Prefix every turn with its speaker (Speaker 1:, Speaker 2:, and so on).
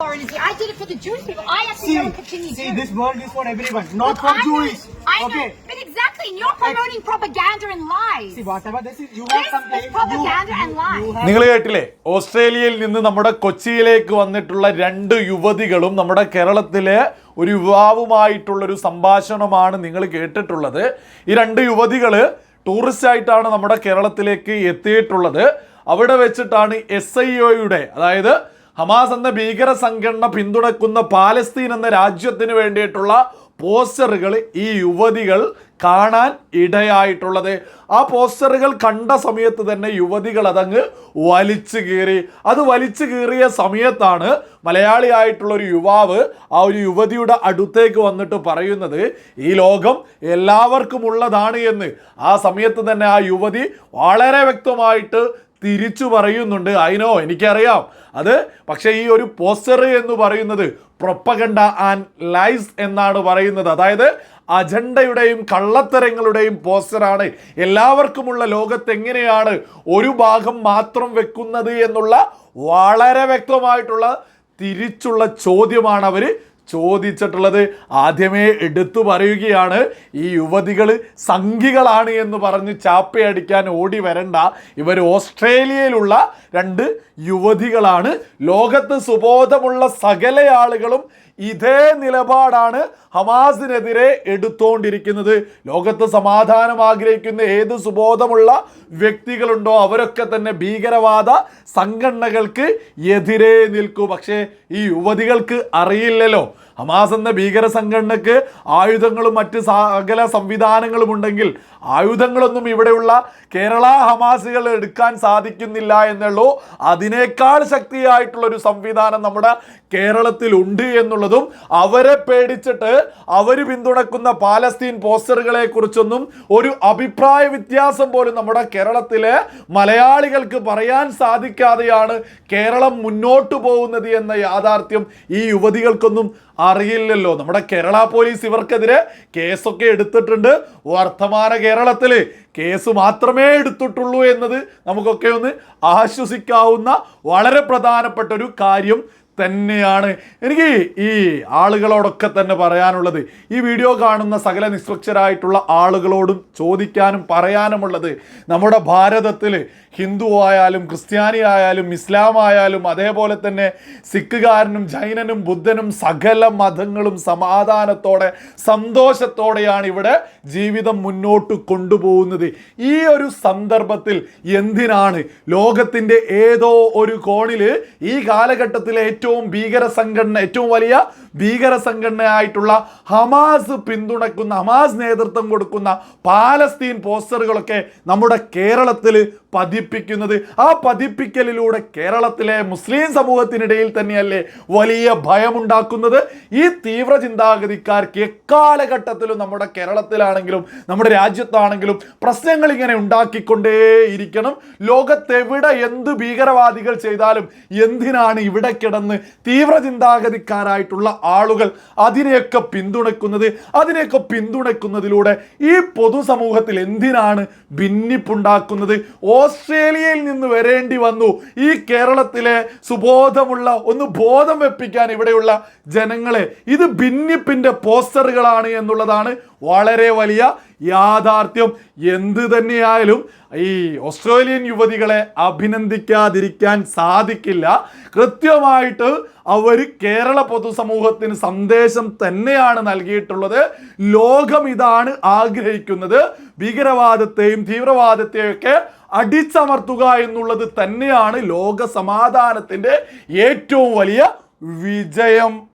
Speaker 1: I did it for the Jewish people. I have to
Speaker 2: See,
Speaker 1: go and continue
Speaker 2: see,
Speaker 1: to.
Speaker 2: this world is for everyone, not
Speaker 1: Look,
Speaker 2: for
Speaker 1: I know-
Speaker 2: Jewish.
Speaker 1: okay. know,
Speaker 2: Okay.
Speaker 1: but exactly, and you're promoting propaganda and lies.
Speaker 2: See, whatever this is, you have
Speaker 1: This
Speaker 2: some something.
Speaker 1: propaganda
Speaker 2: you,
Speaker 1: and
Speaker 2: you,
Speaker 1: lies.
Speaker 2: you have
Speaker 3: നിങ്ങൾ കേട്ടില്ലേ ഓസ്ട്രേലിയയിൽ നിന്ന് നമ്മുടെ കൊച്ചിയിലേക്ക് വന്നിട്ടുള്ള രണ്ട് യുവതികളും നമ്മുടെ കേരളത്തിലെ ഒരു യുവാവുമായിട്ടുള്ളൊരു സംഭാഷണമാണ് നിങ്ങൾ കേട്ടിട്ടുള്ളത് ഈ രണ്ട് യുവതികൾ ടൂറിസ്റ്റ് ആയിട്ടാണ് നമ്മുടെ കേരളത്തിലേക്ക് എത്തിയിട്ടുള്ളത് അവിടെ വെച്ചിട്ടാണ് എസ് ഐ ഒയുടെ അതായത് ഹമാസ് എന്ന ഭീകര സംഘടന പിന്തുണക്കുന്ന പാലസ്തീൻ എന്ന രാജ്യത്തിന് വേണ്ടിയിട്ടുള്ള പോസ്റ്ററുകൾ ഈ യുവതികൾ കാണാൻ ഇടയായിട്ടുള്ളത്. ആ പോസ്റ്ററുകൾ കണ്ട സമയത്ത് തന്നെ യുവതികൾ അതങ്ങ് വലിച്ചു കീറി. അത് വലിച്ചു കീറിയ സമയത്താണ് മലയാളിയായിട്ടുള്ള ഒരു യുവാവ് ആ ഒരു യുവതിയുടെ അടുത്തേക്ക് വന്നിട്ട് പറയുന്നത് ഈ ലോകം എല്ലാവർക്കും ഉള്ളതാണ് എന്ന്. ആ സമയത്ത് തന്നെ ആ യുവതി വളരെ വ്യക്തമായിട്ട് തിരിച്ചു പറയുന്നുണ്ട്. അതിനോ എനിക്കറിയാം. അത് പക്ഷേ ഈ ഒരു പോസ്റ്റർ എന്ന് പറയുന്നത് പ്രൊപ്പഗണ്ട ആൻഡ് ലൈസ് എന്നാണ് പറയുന്നത്. അതായത് അജണ്ടയുടെയും കള്ളത്തരങ്ങളുടെയും പോസ്റ്ററാണ് എല്ലാവർക്കുമുള്ള ലോകത്ത് എങ്ങനെയാണ് ഒരു ഭാഗം മാത്രം വെക്കുന്നത് എന്നുള്ള വളരെ വ്യക്തമായിട്ടുള്ള തിരിച്ചുള്ള ചോദ്യമാണ് അവർ ചോദിച്ചിട്ടുള്ളത് ആദ്യമേ എടുത്തു പറയുകയാണ് ഈ യുവതികൾ സംഘികളാണ് എന്ന് പറഞ്ഞ് ചാപ്പയടിക്കാൻ ഓടി വരണ്ട. ഇവർ ഓസ്ട്രേലിയയിലുള്ള രണ്ട് യുവതികളാണ്. ലോകത്ത് സുബോധമുള്ള സകല ആളുകളും ഇതേ നിലപാടാണ് ഹമാസിനെതിരെ എടുത്തോണ്ടിരിക്കുന്നത്. ലോകത്ത് സമാധാനം ആഗ്രഹിക്കുന്ന ഏത് സുബോധമുള്ള വ്യക്തികളുണ്ടോ അവരൊക്കെ തന്നെ ഭീകരവാദ സംഘടനകൾക്ക് എതിരെ നിൽക്കും. പക്ഷേ ഈ യുവതികൾക്ക് അറിയില്ലല്ലോ. ഹമാസ് എന്ന ഭീകര സംഘടനക്ക് ആയുധങ്ങളും മറ്റ് സകല സംവിധാനങ്ങളും ഉണ്ടെങ്കിൽ ആയുധങ്ങളൊന്നും ഇവിടെയുള്ള കേരള ഹമാസുകൾ എടുക്കാൻ സാധിക്കുന്നില്ല എന്നുള്ളൂ. അതിനേക്കാൾ ശക്തിയായിട്ടുള്ള ഒരു സംവിധാനം നമ്മുടെ കേരളത്തിൽ ഉണ്ട് എന്നുള്ളതും അവരെ പേടിച്ചിട്ട് അവർ പിന്തുണക്കുന്ന പാലസ്തീൻ പോസ്റ്ററുകളെ കുറിച്ചൊന്നും ഒരു അഭിപ്രായ വ്യത്യാസം പോലും നമ്മുടെ കേരളത്തിലെ മലയാളികൾക്ക് പറയാൻ സാധിക്കാതെയാണ് കേരളം മുന്നോട്ട് പോകുന്നത് എന്ന യാഥാർത്ഥ്യം ഈ യുവതികൾക്കൊന്നും അറിയില്ലല്ലോ. നമ്മുടെ കേരള പോലീസ് ഇവർക്കെതിരെ കേസൊക്കെ എടുത്തിട്ടുണ്ട്. വർത്തമാന കേരളത്തിൽ കേസ് മാത്രമേ എടുത്തിട്ടുള്ളൂ എന്നത് നമുക്കൊക്കെ ഒന്ന് ആശ്വസിക്കാവുന്ന വളരെ പ്രധാനപ്പെട്ട ഒരു കാര്യം തന്നെയാണ്. എനിക്ക് ഈ ആളുകളോടൊക്കെ തന്നെ പറയാനുള്ളത് ഈ വീഡിയോ കാണുന്ന സകല നിഷ്പക്ഷരായിട്ടുള്ള ആളുകളോടും ചോദിക്കാനും പറയാനുമുള്ളത് നമ്മുടെ ഭാരതത്തിൽ ഹിന്ദു ആയാലും ക്രിസ്ത്യാനി ആയാലും ഇസ്ലാം ആയാലും അതേപോലെ തന്നെ സിഖുകാരനും ജൈനനും ബുദ്ധനും സകല മതങ്ങളും സമാധാനത്തോടെ സന്തോഷത്തോടെയാണ് ഇവിടെ ജീവിതം മുന്നോട്ട് കൊണ്ടുപോകുന്നത്. ഈ ഒരു സന്ദർഭത്തിൽ എന്തിനാണ് ലോകത്തിന്റെ ഏതോ ഒരു കോണിൽ ഈ കാലഘട്ടത്തിലെ ഏറ്റവും ഭീകര സംഘടന ഏറ്റവും വലിയ ഭീകര സംഘടനയായിട്ടുള്ള ഹമാസ് പിന്തുണക്കുന്ന ഹമാസ് നേതൃത്വം കൊടുക്കുന്ന പാലസ്തീൻ പോസ്റ്ററുകളൊക്കെ നമ്മുടെ കേരളത്തിൽ പതിപ്പിക്കുന്നത്. ആ പതിപ്പിക്കലിലൂടെ കേരളത്തിലെ മുസ്ലിം സമൂഹത്തിനിടയിൽ തന്നെയല്ലേ വലിയ ഭയമുണ്ടാക്കുന്നത്? ഈ തീവ്ര ചിന്താഗതിക്കാർക്ക് എക്കാലഘട്ടത്തിലും നമ്മുടെ കേരളത്തിലാണെങ്കിലും നമ്മുടെ രാജ്യത്താണെങ്കിലും പ്രശ്നങ്ങൾ ഇങ്ങനെ ഉണ്ടാക്കിക്കൊണ്ടേയിരിക്കണം. ലോകത്തെവിടെ എന്ത് ഭീകരവാദികൾ ചെയ്താലും എന്തിനാണ് ഇവിടെ കിടന്ന് തീവ്ര ചിന്താഗതിക്കാരായിട്ടുള്ള ആളുകൾ അതിനെയൊക്കെ പിന്തുണക്കുന്നത്? അതിനെയൊക്കെ പിന്തുണക്കുന്നതിലൂടെ ഈ പൊതുസമൂഹത്തിൽ എന്തിനാണ് ഭിന്നിപ്പുണ്ടാക്കുന്നത്? ഓസ്ട്രേലിയയിൽ നിന്ന് വരേണ്ടി വന്നു. ഈ കേരളത്തിലെ സുബോധമുള്ള ഒന്ന് ബോധം വെപ്പിക്കാൻ ഇവിടെയുള്ള ജനങ്ങളെ. ഇത് ഭിന്നിപ്പിന്റെ പോസ്റ്ററുകളാണ് എന്നുള്ളതാണ് വളരെ വലിയ യാഥാർത്ഥ്യം എന്ത് തന്നെയായാലും ഈ ഓസ്ട്രേലിയൻ യുവതികളെ അഭിനന്ദിക്കാതിരിക്കാൻ സാധിക്കില്ല. കൃത്യമായിട്ട് അവർ കേരള പൊതുസമൂഹത്തിന് സന്ദേശം തന്നെയാണ് നൽകിയിട്ടുള്ളത്. ലോകം ഇതാണ് ആഗ്രഹിക്കുന്നത്. ഭീകരവാദത്തെയും തീവ്രവാദത്തെയും ഒക്കെ അടിച്ചമർത്തുക എന്നുള്ളത് തന്നെയാണ് ലോക സമാധാനത്തിന്റെ ഏറ്റവും വലിയ വിജയം.